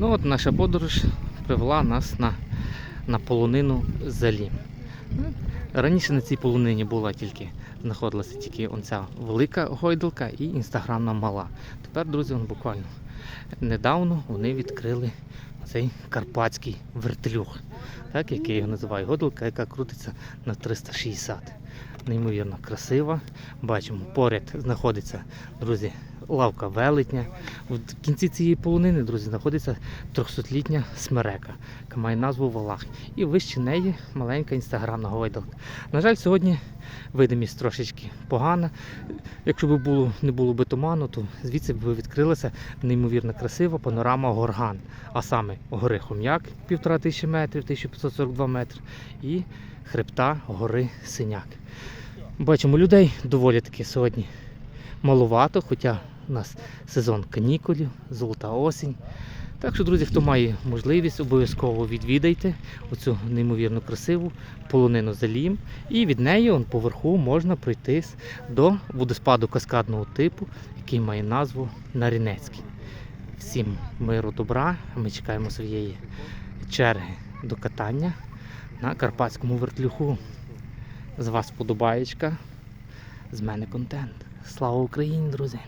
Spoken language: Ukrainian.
Ну от наша подорож привела нас на, на полонину Залі. Ну, Раніше на цій полонині була тільки, знаходилася тільки оця велика гойдалка і інстаграмна мала. Тепер, друзі, он буквально недавно вони відкрили цей карпатський вертелюх, так, який я називаю гойдалка, яка крутиться на 360. Неймовірно красива. Бачимо, поряд знаходиться, друзі, лавка велетня. В кінці цієї полонини, друзі, знаходиться 300-літня смерека, яка має назву Валах. І вище неї маленька інстаграмна гойдалка. На жаль, сьогодні видимість трошечки погана. Якщо б було, не було би туману, то звідси б відкрилася неймовірно красива панорама Горган, а саме гори Хом'як, 1500 метрів, 1542 метри, і хребта гори Синяк. Бачимо людей доволі таки сьогодні малувато, хоча у нас сезон канікулів, золота осінь. Так що, друзі, хто має можливість, обов'язково відвідайте оцю неймовірно красиву полонину Залім. І від неї он, поверху можна пройти до водоспаду каскадного типу, який має назву Нарінецький. Всім миру, добра. Ми чекаємо своєї черги до катання на карпатському вертлюху. З вас подобаєчка, з мене контент. Слава Україні, друзі!